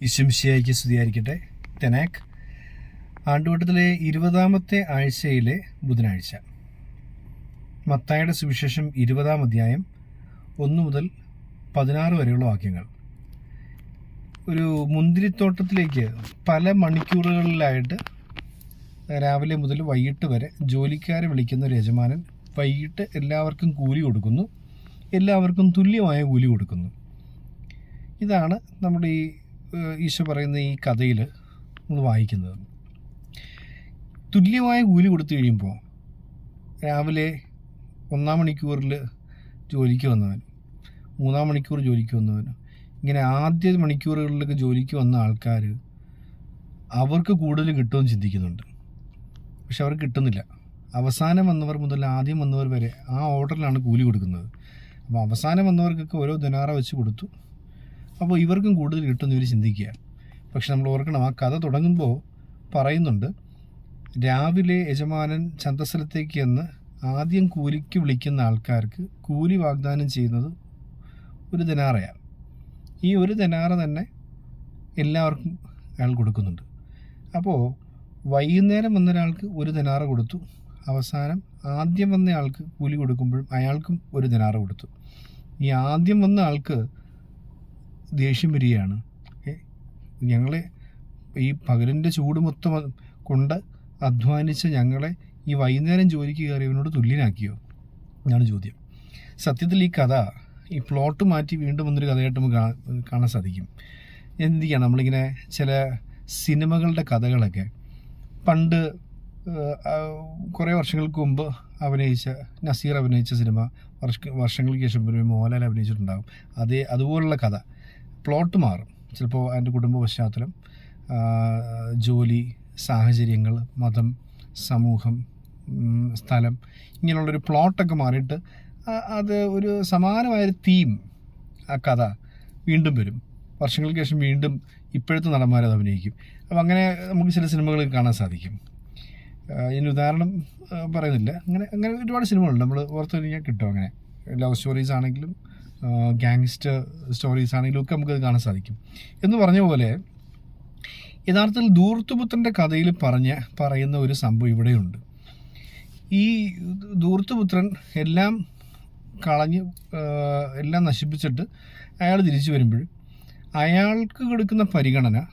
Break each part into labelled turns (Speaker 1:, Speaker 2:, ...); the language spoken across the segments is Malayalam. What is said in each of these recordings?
Speaker 1: ഇശുംശിയായിക്ക് സ്തുതിയായിരിക്കട്ടെ തെനാക്ക് ആണ്ടുവട്ടത്തിലെ ഇരുപതാമത്തെ ആഴ്ചയിലെ ബുധനാഴ്ച. മത്തായുടെ സുവിശേഷം ഇരുപതാം അധ്യായം ഒന്ന് മുതൽ പതിനാറ് വരെയുള്ള വാക്യങ്ങൾ. ഒരു മുന്തിരിത്തോട്ടത്തിലേക്ക് പല മണിക്കൂറുകളിലായിട്ട് രാവിലെ മുതൽ വൈകിട്ട് വരെ ജോലിക്കാരെ വിളിക്കുന്ന ഒരു യജമാനൻ വൈകിട്ട് എല്ലാവർക്കും കൂലി കൊടുക്കുന്നു. എല്ലാവർക്കും തുല്യമായ കൂലി കൊടുക്കുന്നു. ഇതാണ് നമ്മുടെ ഈ ഈശോ പറയുന്ന ഈ കഥയിൽ നമ്മൾ വായിക്കുന്നത്. തുല്യമായ കൂലി കൊടുത്തു കഴിയുമ്പോൾ രാവിലെ ഒന്നാം മണിക്കൂറിൽ ജോലിക്ക് വന്നവൻ മൂന്നാം മണിക്കൂർ ജോലിക്ക് വന്നവൻ ഇങ്ങനെ ആദ്യ മണിക്കൂറുകളിലൊക്കെ ജോലിക്ക് വന്ന ആൾക്കാർ അവർക്ക് കൂടുതൽ കിട്ടുമെന്ന് ചിന്തിക്കുന്നുണ്ട്. പക്ഷെ അവർക്ക് കിട്ടുന്നില്ല. അവസാനം വന്നവർ മുതൽ ആദ്യം വന്നവർ വരെ ആ ഓർഡറിലാണ് കൂലി കൊടുക്കുന്നത്. അപ്പോൾ അവസാനം വന്നവർക്കൊക്കെ ഓരോ ദിനാറ വെച്ച് കൊടുത്തു. അപ്പോൾ ഇവർക്കും കൂടുതൽ കിട്ടുമെന്ന് ഇവർ ചിന്തിക്കുക. പക്ഷെ നമ്മൾ ഓർക്കണം ആ കഥ തുടങ്ങുമ്പോൾ പറയുന്നുണ്ട് രാവിലെ യജമാനൻ ചന്തസ്ഥലത്തേക്ക് എന്ന് ആദ്യം കൂലിക്ക് വിളിക്കുന്ന ആൾക്കാർക്ക് കൂലി വാഗ്ദാനം ചെയ്യുന്നത് ഒരു ദിനാറയാണ്. ഈ ഒരു ദിനാറ തന്നെ എല്ലാവർക്കും അയാൾ കൊടുക്കുന്നുണ്ട്. അപ്പോൾ വൈകുന്നേരം വന്നൊരാൾക്ക് ഒരു ദിനാറ കൊടുത്തു. അവസാനം ആദ്യം വന്ന ആൾക്ക് കൂലി കൊടുക്കുമ്പോഴും അയാൾക്കും ഒരു ദിനാറ കൊടുത്തു. ഈ ആദ്യം വന്ന ആൾക്ക് ദേഷ്യം വരികയാണ്. ഞങ്ങളെ ഈ പകലിന്റെ ചൂട് മൊത്തം കൊണ്ട് അധ്വാനിച്ച ഞങ്ങളെ ഈ വൈകുന്നേരം ജോലിക്ക് കയറിയവനോട് തുല്യനാക്കിയോ? എന്നാണ് ചോദ്യം. സത്യത്തിൽ ഈ കഥ ഈ പ്ലോട്ട് മാറ്റി വീണ്ടും വന്നൊരു കഥയായിട്ട് നമുക്ക് കാണാൻ- സാധിക്കും. എന്തിക്കാണ് നമ്മളിങ്ങനെ ചില സിനിമകളുടെ കഥകളൊക്കെ പണ്ട് കുറേ വർഷങ്ങൾക്ക് മുമ്പ് അഭിനയിച്ച നസീർ അഭിനയിച്ച സിനിമ വർഷ വർഷങ്ങൾക്ക് ശേഷം മോഹൻലാൽ അഭിനയിച്ചിട്ടുണ്ടാകും അതേ അതുപോലുള്ള കഥ. പ്ലോട്ട് മാറും. ചിലപ്പോൾ അതിന്റെ കുടുംബ പശ്ചാത്തലം ജോലി സാഹചര്യങ്ങൾ മതം സമൂഹം സ്ഥലം ഇങ്ങനെയുള്ളൊരു പ്ലോട്ടൊക്കെ മാറിയിട്ട് അത് ഒരു സമാനമായൊരു തീം ആ കഥ വീണ്ടും വരും. വർഷങ്ങൾക്ക് ശേഷം വീണ്ടും ഇപ്പോഴത്തെ നടന്മാരത് അഭിനയിക്കും. അപ്പം അങ്ങനെ നമുക്ക് ചില സിനിമകൾ കാണാൻ സാധിക്കും. ഇതിന് ഉദാഹരണം പറയുന്നില്ല. അങ്ങനെ അങ്ങനെ ഒരുപാട് സിനിമകളുണ്ട്. നമ്മൾ ഓർത്ത് കഴിഞ്ഞാൽ കിട്ടും അങ്ങനെ. ലവ് സ്റ്റോറീസ് ആണെങ്കിലും ഗാങ്സ്റ്റർ സ്റ്റോറീസ് ആണെങ്കിലും ഒക്കെ നമുക്കത് കാണാൻ സാധിക്കും. എന്ന് പറഞ്ഞ പോലെ യഥാർത്ഥത്തിൽ ദൂർത്തുപുത്രന്റെ കഥയിൽ പറഞ്ഞ പറയുന്ന ഒരു സംഭവം ഇവിടെയുണ്ട്. ഈ ദൂർത്തുപുത്രൻ എല്ലാം കളഞ്ഞ് എല്ലാം നശിപ്പിച്ചിട്ട് അയാൾ തിരിച്ചു വരുമ്പോൾ അയാൾക്ക് കൊടുക്കുന്ന പരിഗണന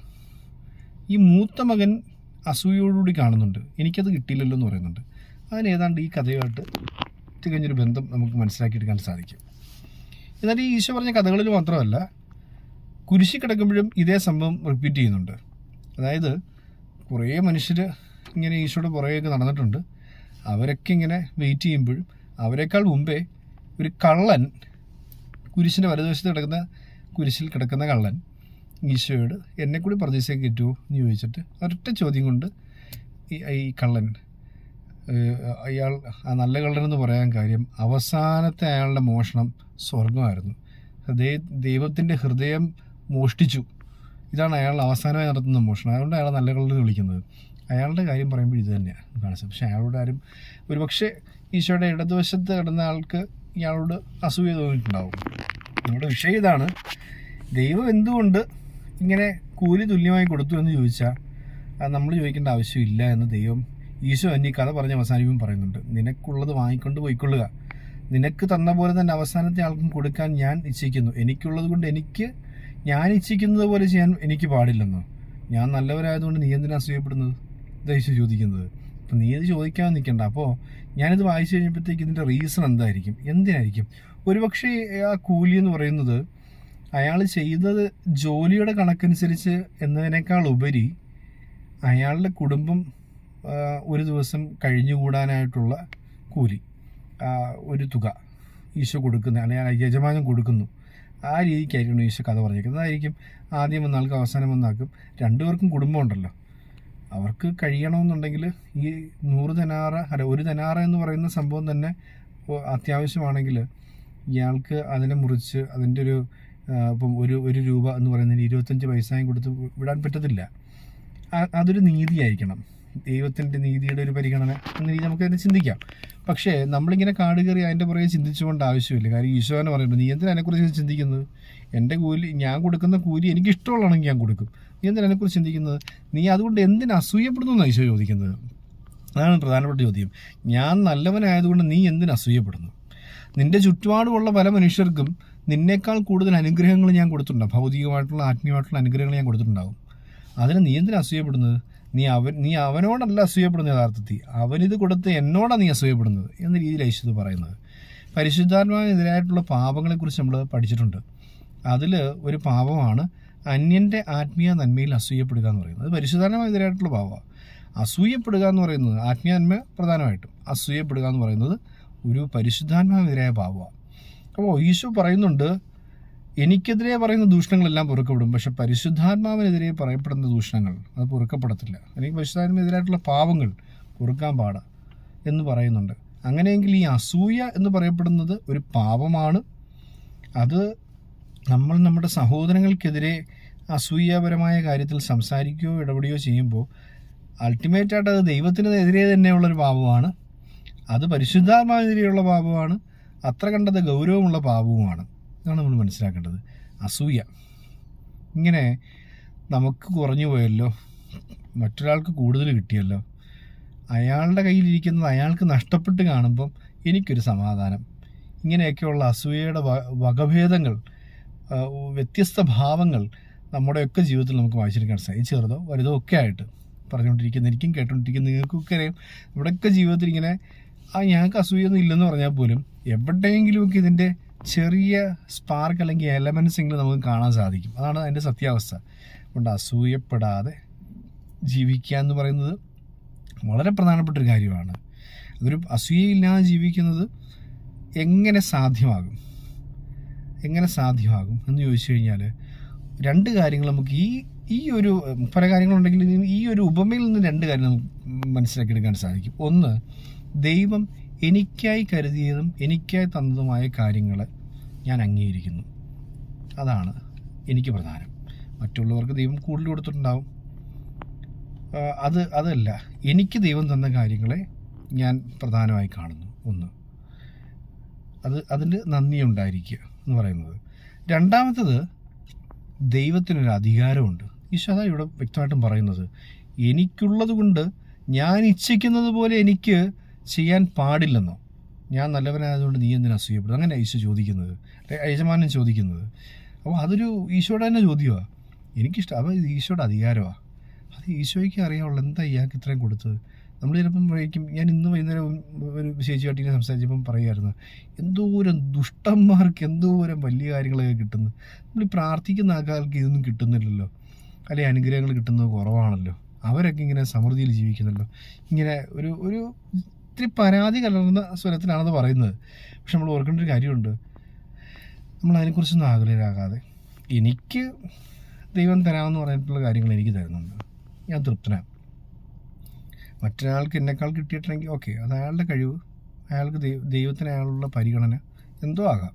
Speaker 1: ഈ മൂത്ത മകൻ അസൂയോടുകൂടി കാണുന്നുണ്ട്. എനിക്കത് കിട്ടിയില്ലല്ലോ എന്ന് പറയുന്നുണ്ട്. അതിന് ഏതാണ്ട് ഈ കഥയുമായിട്ട് തികഞ്ഞൊരു ബന്ധം നമുക്ക് മനസ്സിലാക്കിയെടുക്കാൻ സാധിക്കും. എന്നാൽ ഈ ഈശോ പറഞ്ഞ കഥകളിൽ മാത്രമല്ല കുരിശി കിടക്കുമ്പോഴും ഇതേ സംഭവം റിപ്പീറ്റ് ചെയ്യുന്നുണ്ട്. അതായത് കുറേ മനുഷ്യർ ഇങ്ങനെ ഈശോയുടെ പുറകെയൊക്കെ നടന്നിട്ടുണ്ട്. അവരൊക്കെ ഇങ്ങനെ വെയിറ്റ് ചെയ്യുമ്പോഴും അവരെക്കാൾ മുമ്പേ ഒരു കള്ളൻ കുരിശിന്റെ വലതുവശത്ത് കിടക്കുന്ന കുരിശിൽ കിടക്കുന്ന കള്ളൻ ഈശോയോട് എന്നെ കൂടി കിട്ടുമോ കയറ്റുമോ എന്ന് ചോദിച്ചിട്ട് ഒരൊറ്റ ചോദ്യം കൊണ്ട് ഈ കള്ളൻ അയാൾ ആ നല്ല കള്ളനെന്ന് പറയാൻ കാര്യം അവസാനത്തെ അയാളുടെ മോഷണം സ്വർഗമായിരുന്നു ദൈവത്തിന്റെ ഹൃദയം മോഷ്ടിച്ചു. ഇതാണ് അയാൾ അവസാനമായി നടത്തുന്ന മോഷണം. അതുകൊണ്ട് അയാൾ നല്ല കള്ളൻ വിളിക്കുന്നത്. അയാളുടെ കാര്യം പറയുമ്പോൾ ഇത് തന്നെയാണ് കാണിച്ചത്. പക്ഷേ അയാളോട് ആരും ഒരു പക്ഷേ ഈശോയുടെ ഇടതുവശത്ത് കിടന്ന ആൾക്ക് ഇയാളോട് അസൂയ തോന്നിയിട്ടുണ്ടാവും. നമ്മുടെ വിഷയം ഇതാണ്. ദൈവം എന്തുകൊണ്ട് ഇങ്ങനെ കൂലി തുല്യമായി കൊടുത്തു എന്ന് ചോദിച്ചാൽ നമ്മൾ ചോദിക്കേണ്ട ആവശ്യമില്ല എന്ന് ദൈവം ഈശോ എന്നെ കഥ പറഞ്ഞ് അവസാനിപ്പം പറയുന്നുണ്ട് നിനക്കുള്ളത് വാങ്ങിക്കൊണ്ട് പോയിക്കൊള്ളുക. നിനക്ക് തന്ന പോലെ തന്നെ അവസാനത്തെ ആൾക്കും കൊടുക്കാൻ ഞാൻ ഇച്ഛിക്കുന്നു. എനിക്കുള്ളത് കൊണ്ട് എനിക്ക് ഞാൻ ഇച്ഛിക്കുന്നത് പോലെ ചെയ്യാൻ എനിക്ക് പാടില്ലെന്നോ? ഞാൻ നല്ലവരായതുകൊണ്ട് നീ എന്തിനാ അസൂയപ്പെടുന്നത്? ഈശോ ചോദിക്കുന്നത്. അപ്പം നീ ഇത് ചോദിക്കാൻ നിൽക്കണ്ട അപ്പോൾ ഞാനിത് വായിച്ചു കഴിഞ്ഞപ്പോഴത്തേക്ക് ഇതിന്റെ റീസൺ എന്തായിരിക്കും? എന്തിനായിരിക്കും? ഒരുപക്ഷെ ആ കൂലി എന്ന് പറയുന്നത് അയാൾ ചെയ്തത് ജോലിയുടെ കണക്കനുസരിച്ച് എന്നതിനേക്കാൾ ഉപരി അയാളുടെ കുടുംബം ഒരു ദിവസം കഴിഞ്ഞുകൂടാനായിട്ടുള്ള കൂലി ഒരു തുക ഈശോ കൊടുക്കുന്ന അല്ലെങ്കിൽ യജമാനം കൊടുക്കുന്നു. ആ രീതിക്കായിരിക്കണം ഈശോ കഥ പറഞ്ഞേക്കുന്നത് അതായിരിക്കും ആദ്യം വന്നാൾക്കും അവസാനം വന്നാൾക്കും രണ്ടുപേർക്കും കുടുംബം ഉണ്ടല്ലോ. അവർക്ക് കഴിയണമെന്നുണ്ടെങ്കിൽ ഈ നൂറ് തനാറ അല്ല ഒരു തനാറ എന്ന് പറയുന്ന സംഭവം തന്നെ അത്യാവശ്യമാണെങ്കിൽ ഇയാൾക്ക് അതിനെ മുറിച്ച് അതിന്റെ ഒരു ഇപ്പം ഒരു ഒരു രൂപ എന്ന് പറയുന്നതിന് ഇരുപത്തഞ്ച് പൈസയും കൊടുത്ത് വിടാൻ പറ്റത്തില്ല. അതൊരു നീതിയായിരിക്കണം. ദൈവത്തിന്റെ നീതിയുടെ ഒരു പരിഗണന എന്ന രീതി നമുക്ക് അതിനെ ചിന്തിക്കാം. പക്ഷേ നമ്മളിങ്ങനെ കാട് കയറി അതിന്റെ പുറകെ ചിന്തിച്ചുകൊണ്ട് ആവശ്യമില്ല. കാര്യം എന്ന് പറയുന്നത് നീ എന്തിനാ അതിനെക്കുറിച്ച് ചിന്തിക്കുന്നത്? എന്റെ കൂലി ഞാൻ കൊടുക്കുന്ന കൂലി എനിക്ക് ഇഷ്ടമുള്ളതാണെങ്കിൽ ഞാൻ കൊടുക്കും. നീ എന്തിനാ അതിനെക്കുറിച്ച് ചിന്തിക്കുന്നത്? നീ അതുകൊണ്ട് എന്തിനാ അസൂയപ്പെടുന്നു എന്നാണ് ഈശോ ചോദിക്കുന്നത്. അതാണ് പ്രധാനപ്പെട്ട ചോദ്യം. ഞാൻ നല്ലവനായതുകൊണ്ട് നീ എന്തിന് അസൂയപ്പെടുന്നു? നിന്റെ ചുറ്റുപാടുമുള്ള പല മനുഷ്യർക്കും നിന്നേക്കാൾ കൂടുതൽ അനുഗ്രഹങ്ങൾ ഞാൻ കൊടുത്തിട്ടുണ്ടാകും ഭൗതികമായിട്ടുള്ള ആത്മീയമായിട്ടുള്ള അനുഗ്രഹങ്ങൾ ഞാൻ കൊടുത്തിട്ടുണ്ടാകും. അതിന് നീ എന്തിനാ അസൂയപ്പെടുന്നത്? നീ അവൻ നീ അവനോടല്ല അസൂയപ്പെടുന്ന യഥാർത്ഥത്തിൽ. അവനിത് കൊടുത്ത് എന്നോടാണ് നീ അസൂയപ്പെടുന്നത് എന്ന രീതിയിൽ ഐശ്വത് പറയുന്നത്. പരിശുദ്ധാത്മാവിനെതിരായിട്ടുള്ള പാപങ്ങളെക്കുറിച്ച് നമ്മൾ പഠിച്ചിട്ടുണ്ട്. അതിൽ ഒരു പാപമാണ് അന്യന്റെ ആത്മീയ നന്മയിൽ അസൂയപ്പെടുക എന്ന് പറയുന്നത്. അത് പരിശുദ്ധാത്മാവിനെതിരായിട്ടുള്ള പാപമാണ്. അസൂയപ്പെടുക എന്ന് പറയുന്നത് ആത്മീയ നന്മ പ്രധാനമായിട്ടും. അസൂയപ്പെടുക എന്ന് പറയുന്നത് ഒരു പരിശുദ്ധാത്മാവിനെതിരായ പാപമാണ്. അപ്പോൾ ഈശോ പറയുന്നുണ്ട് എനിക്കെതിരെ പറയുന്ന ദൂഷണങ്ങളെല്ലാം പൊറുക്കപ്പെടും. പക്ഷെ പരിശുദ്ധാത്മാവിനെതിരെ പറയപ്പെടുന്ന ദൂഷണങ്ങൾ അത് പൊറുക്കപ്പെടത്തില്ല. അല്ലെങ്കിൽ പരിശുദ്ധാത്മാവിനെതിരായിട്ടുള്ള പാവങ്ങൾ പൊറുക്കാൻ പാട എന്ന് പറയുന്നുണ്ട്. അങ്ങനെയെങ്കിൽ ഈ അസൂയ എന്ന് പറയപ്പെടുന്നത് ഒരു പാപമാണ്. അത് നമ്മൾ നമ്മുടെ സഹോദരങ്ങൾക്കെതിരെ അസൂയപരമായ കാര്യത്തിൽ സംസാരിക്കുകയോ ഇടപെടുകയോ ചെയ്യുമ്പോൾ അൾട്ടിമേറ്റായിട്ട് അത് ദൈവത്തിനെതിരെ തന്നെയുള്ളൊരു പാപമാണ്. അത് പരിശുദ്ധാത്മാവിനെതിരെയുള്ള പാപമാണ്. അത്ര കണ്ടത് ഗൗരവമുള്ള പാപവുമാണ്. ഇതാണ് നമ്മൾ മനസ്സിലാക്കേണ്ടത്. അസൂയ. ഇങ്ങനെ നമുക്ക് കുറഞ്ഞു പോയല്ലോ മറ്റൊരാൾക്ക് കൂടുതൽ കിട്ടിയല്ലോ അയാളുടെ കയ്യിലിരിക്കുന്നത് അയാൾക്ക് നഷ്ടപ്പെട്ട് കാണുമ്പം എനിക്കൊരു സമാധാനം. ഇങ്ങനെയൊക്കെയുള്ള അസൂയയുടെ വകഭേദങ്ങൾ വ്യത്യസ്ത ഭാവങ്ങൾ നമ്മുടെയൊക്കെ ജീവിതത്തിൽ നമുക്ക് വായിച്ചെടുക്കാൻ സാധിക്കും. ചെറുതോ വലുതോ ഒക്കെ ആയിട്ട് പറഞ്ഞുകൊണ്ടിരിക്കുന്ന എനിക്കും കേട്ടുകൊണ്ടിരിക്കുന്ന നിങ്ങൾക്കൊക്കെ അറിയാം. ഇവിടെയൊക്കെ ജീവിതത്തിൽ ഇങ്ങനെ ആ ഞങ്ങൾക്ക് അസൂയൊന്നും ഇല്ലെന്ന് പറഞ്ഞാൽ പോലും എവിടെയെങ്കിലുമൊക്കെ ഇതിന്റെ ചെറിയ സ്പാർക്ക് അല്ലെങ്കിൽ എലമെൻസ് എങ്കിലും നമുക്ക് കാണാൻ സാധിക്കും. അതാണ് അതിന്റെ സത്യാവസ്ഥ. അതുകൊണ്ട് അസൂയപ്പെടാതെ ജീവിക്കുക എന്ന് പറയുന്നത് വളരെ പ്രധാനപ്പെട്ട ഒരു കാര്യമാണ്. അതൊരു അസൂയയില്ലാതെ ജീവിക്കുന്നത് എങ്ങനെ സാധ്യമാകും? എങ്ങനെ സാധ്യമാകും എന്ന് ചോദിച്ചു കഴിഞ്ഞാൽ രണ്ട് കാര്യങ്ങൾ നമുക്ക് ഈ ഈ ഒരു പല കാര്യങ്ങളുണ്ടെങ്കിൽ ഈ ഒരു ഉപമയിൽ നിന്ന് രണ്ട് കാര്യം നമുക്ക് മനസ്സിലാക്കിയെടുക്കാൻ സാധിക്കും. ഒന്ന് ദൈവം എനിക്കായി കരുതിയതും എനിക്കായി തന്നതുമായ കാര്യങ്ങൾ ഞാൻ അംഗീകരിക്കുന്നു. അതാണ് എനിക്ക് പ്രധാനം. മറ്റുള്ളവർക്ക് ദൈവം കൂടുതൽ കൊടുത്തിട്ടുണ്ടാവും. അത് അതല്ല. എനിക്ക് ദൈവം തന്ന കാര്യങ്ങളെ ഞാൻ പ്രധാനമായി കാണുന്നു. ഒന്ന്. അത് അതിന് നന്ദി ഉണ്ടായിരിക്കുക എന്ന് പറയുന്നത്. രണ്ടാമത്തത് ദൈവത്തിനൊരു അധികാരമുണ്ട്. ഈശോ അതാ ഇവിടെ വ്യക്തമായിട്ടും പറയുന്നത്. എനിക്കുള്ളത് കൊണ്ട് ഞാൻ ഇച്ഛിക്കുന്നത് പോലെ എനിക്ക് ചെയ്യാൻ പാടില്ലെന്നോ? ഞാൻ നല്ലവനായതുകൊണ്ട് നീ എന്തിനാ അസൂയപ്പെടും അങ്ങനെ ഈശോ ചോദിക്കുന്നത്. യജമാനൻ ചോദിക്കുന്നത്. അപ്പോൾ അതൊരു ഈശോയുടെ തന്നെ ചോദ്യമാണ് എനിക്കിഷ്ടം. അപ്പോൾ ഈശോയുടെ അധികാരമാണ് അത് ഈശോയ്ക്ക് അറിയാവുള്ളൂ എന്താ ഇയാൾക്ക് ഇത്രയും കൊടുത്തത്? നമ്മൾ ചിലപ്പം പറയും ഞാൻ ഇന്ന് വൈകുന്നേരം ഒരു ചേച്ചിയാട്ടിനെ സംസാരിച്ചപ്പം പറയുമായിരുന്നു എന്തോരം ദുഷ്ടന്മാർക്ക് എന്തോരം വലിയ കാര്യങ്ങളൊക്കെ കിട്ടുന്നു. നമ്മൾ പ്രാർത്ഥിക്കുന്ന ആൾക്കാർക്ക് ഇതൊന്നും കിട്ടുന്നില്ലല്ലോ. അല്ലെങ്കിൽ അനുഗ്രഹങ്ങൾ കിട്ടുന്നത് കുറവാണല്ലോ. അവരൊക്കെ ഇങ്ങനെ സമൃദ്ധിയിൽ ജീവിക്കുന്നല്ലോ ഇങ്ങനെ ഒരു ഒരു ഇത്തിരി പരാതി കലർന്ന സ്വരത്തിലാണത് പറയുന്നത്. പക്ഷെ നമ്മൾ ഓർക്കേണ്ട ഒരു കാര്യമുണ്ട്. നമ്മൾ അതിനെക്കുറിച്ചൊന്നും ആകുലരാകാതെ. എനിക്ക് ദൈവം തരാമെന്ന് പറഞ്ഞിട്ടുള്ള കാര്യങ്ങൾ എനിക്ക് തരുന്നുണ്ട്. ഞാൻ തൃപ്തനാണ്. മറ്റൊരാൾക്ക് എന്നെക്കാൾ കിട്ടിയിട്ടുണ്ടെങ്കിൽ ഓക്കെ അത് അയാളുടെ കഴിവ്. അയാൾക്ക് ദൈവ ദൈവത്തിന് അയാളുള്ള പരിഗണന എന്തോ ആകാം.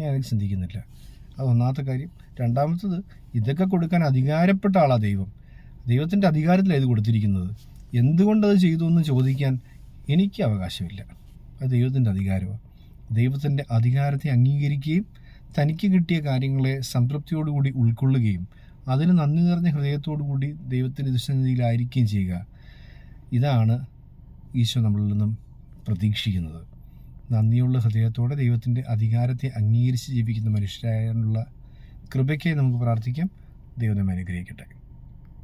Speaker 1: ഞാൻ അതിൽ ചിന്തിക്കുന്നില്ല. അത് ഒന്നാമത്തെ കാര്യം. രണ്ടാമത്തത് ഇതൊക്കെ കൊടുക്കാൻ അധികാരപ്പെട്ട ആളാണ് ദൈവം. ദൈവത്തിന്റെ അധികാരത്തിലാണ് ഇത് കൊടുത്തിരിക്കുന്നത്. എന്തുകൊണ്ടത് ചെയ്തു എന്ന് ചോദിക്കാൻ എനിക്ക് അവകാശമില്ല. അത് ദൈവത്തിന്റെ അധികാരമാണ്. ദൈവത്തിന്റെ അധികാരത്തെ അംഗീകരിക്കുകയും തനിക്ക് കിട്ടിയ കാര്യങ്ങളെ സംതൃപ്തിയോടുകൂടി ഉൾക്കൊള്ളുകയും അതിന് നന്ദി നിറഞ്ഞ ഹൃദയത്തോടു കൂടി ദൈവത്തിന്റെ ദുഷ്ടനിധിയിലായിരിക്കുകയും ചെയ്യുക. ഇതാണ് ഈശോ നമ്മളിൽ നിന്നും പ്രതീക്ഷിക്കുന്നത്. നന്ദിയുള്ള ഹൃദയത്തോടെ ദൈവത്തിന്റെ അധികാരത്തെ അംഗീകരിച്ച് ജീവിക്കുന്ന മനുഷ്യരായുള്ള കൃപയ്ക്കായി നമുക്ക് പ്രാർത്ഥിക്കാം. ദൈവം അനുഗ്രഹിക്കട്ടെ.